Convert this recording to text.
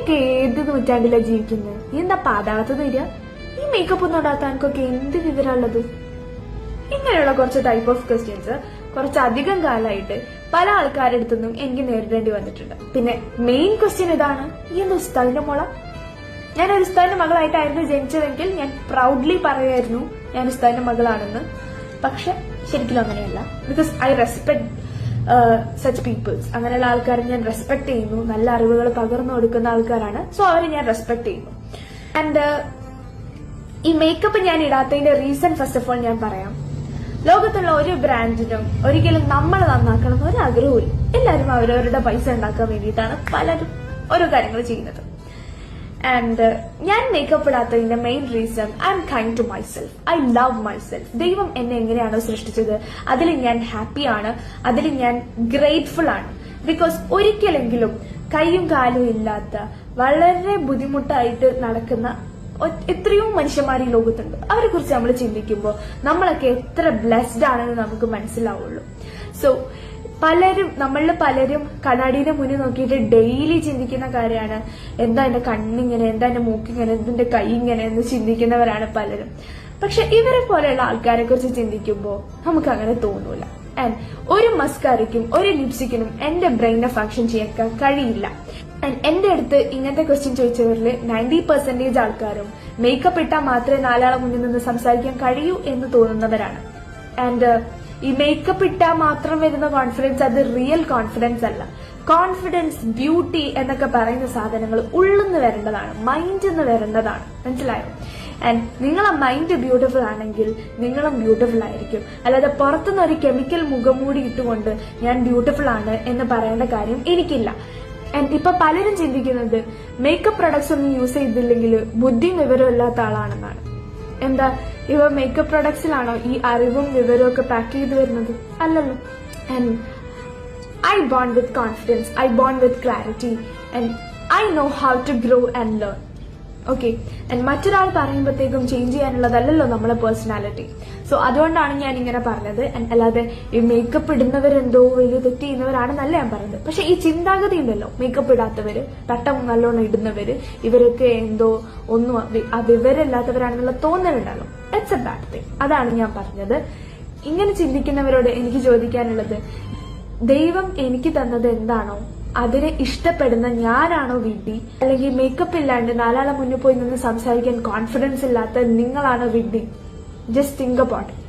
നീയൊക്കെ ഏത് നൂറ്റാണ്ടിലാ ജീവിക്കുന്നത് നീ എന്താ പാടാത്തത് തരിക ഈ മേക്കപ്പ് ഒന്നും ഇടാത്ത എനിക്കൊക്കെ എന്ത് വിവരമുള്ളത് ഇങ്ങനെയുള്ള കുറച്ച് ടൈപ്പ് ഓഫ് ക്വസ്റ്റ്യൻസ് കുറച്ചധികം കാലമായിട്ട് പല ആൾക്കാരുടെ അടുത്തുനിന്നും എനിക്ക് നേരിടേണ്ടി വന്നിട്ടുണ്ട്. പിന്നെ മെയിൻ ക്വസ്റ്റ്യൻ ഇതാണ് ഈ എന്താ ഉസ്താദിന്റെ മോള? ഞാൻ ഒരു ഉസ്താദിന്റെ മകളായിട്ടായിരുന്നു ജനിച്ചതെങ്കിൽ ഞാൻ പ്രൗഡ്ലി പറയുമായിരുന്നു ഞാൻ ഉസ്താദിന്റെ മകളാണെന്ന്. പക്ഷെ ശരിക്കും അങ്ങനെയല്ല. Because I respect such peoples അങ്ങനെയുള്ള ആൾക്കാരെ ഞാൻ റെസ്പെക്ട് ചെയ്യുന്നു. നല്ല അറിവുകൾ പകർന്നു കൊടുക്കുന്ന ആൾക്കാരാണ്. സോ അവരെ ഞാൻ റെസ്പെക്ട് ചെയ്യുന്നു. ആൻഡ് ഈ മേക്കപ്പ് ഞാൻ ഇടാത്തതിന്റെ റീസൺ ഫസ്റ്റ് ഓഫ് ഓൾ ഞാൻ പറയാം. ലോകത്തുള്ള ഒരു ബ്രാൻഡിനും ഒരിക്കലും നമ്മൾ നന്നാക്കണം എന്ന് ഒരു ആഗ്രഹവും എല്ലാവരും അവരവരുടെ പൈസ ഉണ്ടാക്കാൻ വേണ്ടിയിട്ടാണ് പലരും ഓരോ കാര്യങ്ങൾ ചെയ്യുന്നത്. ആൻഡ് ഞാൻ makeup ഇടാത്തതിന്റെ main reason I am kind to myself I love myself ദൈവം എന്നെ എങ്ങനെയാണോ സൃഷ്ടിച്ചത്? അതിൽ ഞാൻ ഹാപ്പിയാണ് അതിൽ ഞാൻ ഗ്രേറ്റ്ഫുൾ ആണ്. ബിക്കോസ് ഒരിക്കലെങ്കിലും കൈയും കാലും ഇല്ലാത്ത വളരെ ബുദ്ധിമുട്ടായിട്ട് നടക്കുന്ന എത്രയോ മനുഷ്യന്മാർ ഈ ലോകത്തുണ്ട്. അവരെ കുറിച്ച് നമ്മൾ ചിന്തിക്കുമ്പോൾ നമ്മളൊക്കെ എത്ര ബ്ലെസ്ഡ് ആണെന്ന് നമുക്ക് മനസ്സിലാവുള്ളൂ. സോ പലരും നമ്മളിൽ പലരും കണ്ണാടിയുടെ മുന്നിൽ നോക്കിയിട്ട് ഡെയിലി ചിന്തിക്കുന്ന കാര്യമാണ്. എന്താ എന്റെ കണ്ണിങ്ങനെ എന്താ എന്റെ മൂക്കിങ്ങനെ എന്തിന്റെ കൈ ഇങ്ങനെ എന്ന് ചിന്തിക്കുന്നവരാണ് പലരും. പക്ഷെ ഇവരെ പോലെയുള്ള ആൾക്കാരെ കുറിച്ച് ചിന്തിക്കുമ്പോൾ നമുക്ക് അങ്ങനെ തോന്നൂല. ആൻഡ് ഒരു മസ്കാരയ്ക്കും ഒരു ലിപ്സ്റ്റിക്കിനും എന്റെ ബ്രെയിനെ ഫങ്ഷൻ ചെയ്യാൻ കഴിയില്ല. ആൻഡ് എന്റെ അടുത്ത് ഇങ്ങനത്തെ ക്വസ്റ്റ്യൻ ചോദിച്ചവരിൽ നയന്റി പെർസെന്റേജ് ആൾക്കാരും മേക്കപ്പ് ഇട്ടാൽ മാത്രമേ നാലാളെ മുന്നിൽ നിന്ന് സംസാരിക്കാൻ കഴിയൂ എന്ന് തോന്നുന്നവരാണ്. ആൻഡ് ഈ മേക്കപ്പ് ഇട്ടാൽ മാത്രം വരുന്ന കോൺഫിഡൻസ് അത് റിയൽ കോൺഫിഡൻസ് അല്ല. കോൺഫിഡൻസ് ബ്യൂട്ടി എന്നൊക്കെ പറയുന്ന സാധനങ്ങൾ ഉള്ളുന്ന് വരേണ്ടതാണ് മൈൻഡിൽ നിന്ന് വരേണ്ടതാണ്. മനസ്സിലായോ? ആൻഡ് നിങ്ങളെ മൈൻഡ് ബ്യൂട്ടിഫുൾ ആണെങ്കിൽ നിങ്ങളും ബ്യൂട്ടിഫുൾ ആയിരിക്കും. അല്ലാതെ പുറത്തുനിന്ന് ഒരു കെമിക്കൽ മുഖംമൂടി ഇട്ടുകൊണ്ട് ഞാൻ ബ്യൂട്ടിഫുൾ ആണ് എന്ന് പറയേണ്ട കാര്യം എനിക്കില്ല. ആൻഡ് ഇപ്പൊ പലരും ചിന്തിക്കുന്നത് മേക്കപ്പ് പ്രൊഡക്ട്സ് ഒന്നും യൂസ് ചെയ്തില്ലെങ്കിൽ ബുദ്ധിയും വിവരവും ഇല്ലാത്ത ആളാണെന്നാണ്. എന്താ ഇവ മേക്കപ്പ് പ്രൊഡക്ട്സിലാണോ ഈ അറിവും വിവരവും ഒക്കെ പാക്ക് ചെയ്ത് വരുന്നത്? അല്ലല്ലോ. And I bond with confidence I bond with clarity and I know how to grow and learn okay and മറ്റൊരാൾ പറയുമ്പോഴത്തേക്കും ചേഞ്ച് ചെയ്യാനുള്ളതല്ലല്ലോ നമ്മളെ പേഴ്സണാലിറ്റി സോ അതുകൊണ്ടാണ് ഞാൻ ഇങ്ങനെ പറഞ്ഞത്. And അല്ലാതെ ഈ മേക്കപ്പ് ഇടുന്നവരെന്തോ വലിയ തെറ്റ് ചെയ്യുന്നവരാണെന്നല്ല ഞാൻ പറഞ്ഞത്. പക്ഷെ ഈ ചിന്താഗതി ഉണ്ടല്ലോ. മേക്കപ്പ് ഇടാത്തവര് തട്ടം നല്ലോണം ഇടുന്നവര് ഇവരൊക്കെ എന്തോ ഒന്നും വിവരമില്ലാത്തവരാണെന്നുള്ള തോന്നലുണ്ടല്ലോ ഇറ്റ്സ് എ ബാഡ് തിങ് അതാണ് ഞാൻ പറഞ്ഞത്. ഇങ്ങനെ ചിന്തിക്കുന്നവരോട് എനിക്ക് ചോദിക്കാനുള്ളത് ദൈവം എനിക്ക് തന്നത് എന്താണോ അതിനെ ഇഷ്ടപ്പെടുന്ന ഞാനാണോ വിഡ്ഡി? അല്ലെങ്കിൽ മേക്കപ്പ് ഇല്ലാണ്ട് നാലാളെ മുന്നിൽ പോയി നിന്ന് സംസാരിക്കാൻ കോൺഫിഡൻസ് ഇല്ലാത്ത നിങ്ങളാണോ വിഡ്ഡി? Just think about